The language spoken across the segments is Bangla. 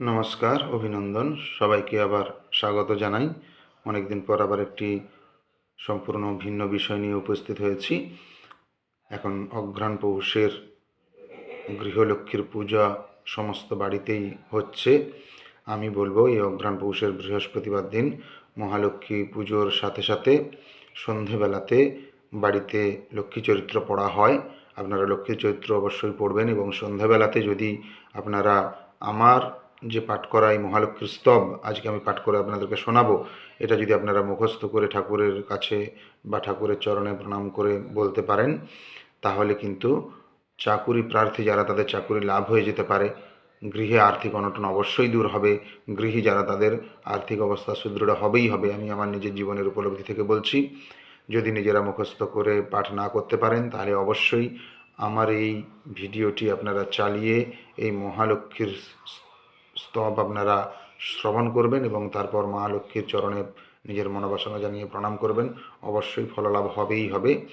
নমস্কার, অভিনন্দন। সবাইকে আবার স্বাগত জানাই। অনেকদিন পর আবার একটি সম্পূর্ণ ভিন্ন বিষয় নিয়ে উপস্থিত হয়েছি। এখন অঘ্রাণ পৌষের গৃহলক্ষ্মীর পূজা সমস্ত বাড়িতেই হচ্ছে। আমি বলব, এই অঘ্রাণ পৌষের বৃহস্পতিবার দিন মহালক্ষ্মী পুজোর সাথে সাথে সন্ধেবেলাতে বাড়িতে লক্ষ্মী চরিত্র পড়া হয়। আপনারা লক্ষ্মী চরিত্র অবশ্যই পড়বেন এবং সন্ধ্যাবেলাতে যদি আপনারা আমার যে পাঠ করা এই মহালক্ষ্মীর স্তব, আজকে আমি পাঠ করে আপনাদেরকে শোনাবো। এটা যদি আপনারা মুখস্থ করে ঠাকুরের কাছে বা ঠাকুরের চরণে প্রণাম করে বলতে পারেন, তাহলে কিন্তু চাকুরি প্রার্থী যারা তাদের চাকুরি লাভ হয়ে যেতে পারে। গৃহে আর্থিক অনটন অবশ্যই দূর হবে। গৃহী যারা তাদের আর্থিক অবস্থা সুদৃঢ় হবেই হবে, আমি আমার নিজের জীবনের উপলব্ধি থেকে বলছি। যদি নিজেরা মুখস্থ করে পাঠ না করতে পারেন, তাহলে অবশ্যই আমার এই ভিডিওটি আপনারা চালিয়ে এই মহালক্ষ্মীর স্তব আপনারা শ্রবণ করবেন এবং তারপর মা লক্ষ্মীর চরণে নিজের মনোবাসনা জানিয়ে প্রণাম করবেন। অবশ্যই ফললাভ হবেই হবে।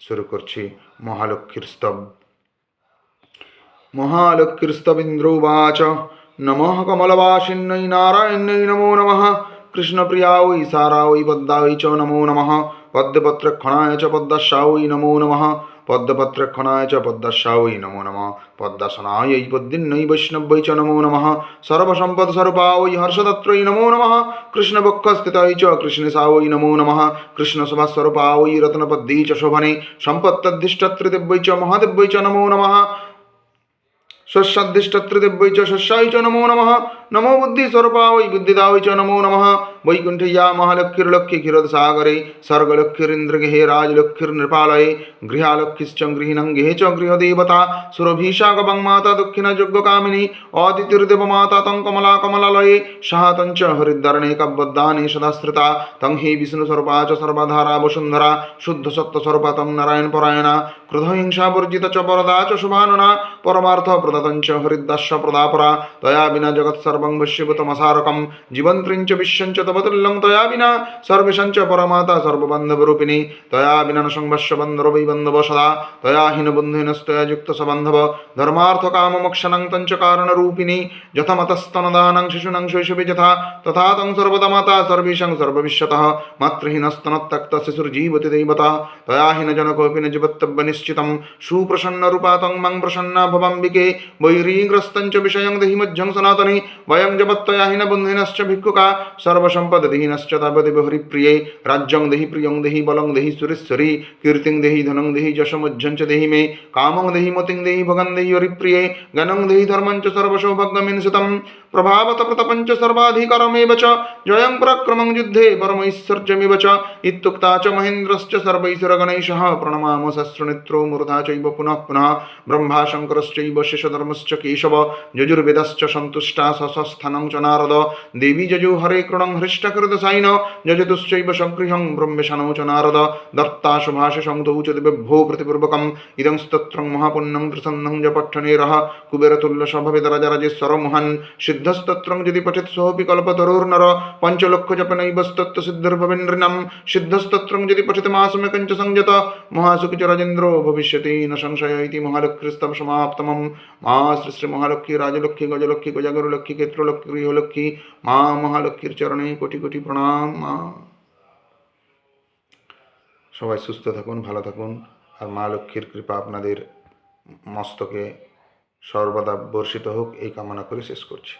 শুরু করছি মহালক্ষ্মীর স্তব। মহালক্ষ্মীর স্তবিন্দ্রৌবাচ। নমঃ কমলবাসিন্যৈ নারায়ণ্যৈ নমো নমঃ। কৃষ্ণপ্রিয়া ওই সারা ওই পদ্মা ওই চ নমো নমঃ। পদ্মপত্রক্ষণায় চ পদ্মাশাওই নমো নমঃ। পদ্মপত্রক্ষণায় চ পদ্মাশাওই নমো নমঃ। পদ্মাসনায় পদ্মিন্নৈ বৈষ্ণব্যৈ চ নমো নমঃ। সর্বসম্পদস্বরূপা ওই হর্ষদত্রৈ নমো নমঃ। কৃষ্ণবক্ষস্থিতৈ চ কৃষ্ণসাওই নমো নমঃ। কৃষ্ণসভাস্বরূপা ওই রত্নপদ্মী চ শোভনে। সম্পত্তদ্ধিষ্ঠত্রিদেব্যৈ চ মহাদেব্যৈ চ নমো নমঃ। শস্যাদিষ্টত্রিদেব্যৈ চ শস্যায় চ নমো নমঃ। নমো বুদ্ধিস্বরূপা ওই বুদ্ধিদাওই চ নমো নমঃ বৈকুণ্ঠে মহালক্ষ্মীর্লক্ষ্মী ক্ষীরদসাগরে স্বর্গলক্ষ্মীরিন্দ্রগৃহে রাজলক্ষ্মীর্নৃপালয়ে গৃহালক্ষ্মীশ্চ গৃহিণং গৃহে চ গৃহদেবতা সুরভীষাগবং মাতা দক্ষিণযজ্ঞকামিনী অদিতির্দেব মাতা তং কমলা কমলালয়ে সাহা তঞ্চ হরিদ্দারণে কাব্যদানে সদাশ্রিতা তং হি বিষ্ণুস্বরূপা চ সর্বধারা বসুন্ধরা শুদ্ধ সত্যস্বরূপা তং নারায়ণ পরায়ণা ক্রোধহিংসাবর্জিত চ বরদা চ শুভানুনা পরমার্থ প্রদতঞ্চ হরিদ্দাস্য প্রদাপরা তয়া বিনা জগৎসর্বং বশ্যভূতমসারকম জীবন্ত্রিঞ্চ বিশ্বঞ্চ তবতুল্যং তয়া বিনা সর্বেশঞ্চ পরমাতা সর্ববান্ধবরূপিণী তয়া বিনা সংবস্য বন্ধরবৈ বন্ধব সদা তয়া হীন বন্ধুহীনস্তয়া যুক্ত সবান্ধব ধর্মার্থ কাম মোক্ষণং তঞ্চ কারণরূপিণী যথমতস্তনদানং শিশুনং শৈশবে যথা তথা তং সর্বদা মাতা সর্বেষাং সর্ববিশ্বতঃ মাতৃহীনস্তনত্যক্ত শিশুর্জীবতি দেবতা তয়া হীন জনকোপি ন জীবত্তব্য নিশ্চিতম সুপ্রসন্নরূপা তং মং প্রসন্না ভবাম্বিকে বৈরীগ্রস্তঞ্চ বিষয়ং দেহি মধ্যং সনাতনে বয়ং জপত্তয়া হীন বন্ধুনশ্চ ভিক্ষুকা সর্বসম্পদবিহীনশ্চ বহরি প্রিয়ে রাজ্যং দেহি প্রিয়ং দেহি বলং দেহি সুরেশ্বরী কীর্তিং দেহি ধনং দেহি যশমজ্জঞ্চ দেহি মে কামং দেহি মতিং দেহি ভগং দেহি হরিপ্রিয়ে গণং দেহি ধর্মঞ্চ সর্বসৌভাগ্যমিনসুতম প্রভাবত প্রতপঞ্চ সর্বাধিকরমেব চ জয়ং পরাক্রমং যুদ্ধে পরমৈশ্বর্যমিব চ ইত্যুক্তা চ মহেন্দ্রশ্চ সর্বৈশ্বরগণैषः প্রণমাম সহস্রনেত্রো মূর্ধা চৈব পুনঃ পুনः ব্রহ্মা শঙ্করশ্চৈব শেষধর্মশ্চ কেশব যজুর্বেদশ্চ সন্তুষ্টা সস্থাनं চ নারদ দেবী যজু হরে কৃণং হৃষ্টকৃতসাইন যজতুশ্চৈব সগৃহং ব্রহ্মেশানৌ চ নারদ দত্তা সুভাষে সংদৌ চ দেবভ্যো প্রতিপূর্বকম ইদং স্তোত্রং মহাপুণ্যং ত্রিসন্নং জ পঠ্যনেরः কুবেরতুল্যসভবিদরাজরাজেশ্বর মহান সিদ্ধস্তোত্রং যদি পঠেৎ সোऽপি কল্পতরুর্নর পঞ্চলক্ষ জপনৈব স্তত্ত্ব সিদ্ধির্ভবেন্দ্রিণাম সিদ্ধস্তোত্রং যদি পঠিত মাসমেকঞ্চ সংযত মহাসুখি চ রাজেন্দ্র ভবিষ্যতি ন সংশয় ইতি মহালক্ষ্মীস্তব সমাপ্তমম। মা শ্রী শ্রী মহালক্ষ্মী, রাজলক্ষ্মী, গজলক্ষ্মী, গজাগরুলক্ষ্মী, ক্ষেত্রলক্ষ্মী, গৃহলক্ষ্মী, মা মহালক্ষ্মীর চরণে কোটি কোটি প্রণাম। মা। সবাই সুস্থ থাকুন, ভালো থাকুন, আর মা লক্ষ্মীর কৃপা আপনাদের মস্তকে সর্বদা বর্ষিত হোক, এই কামনা করে শেষ করছি।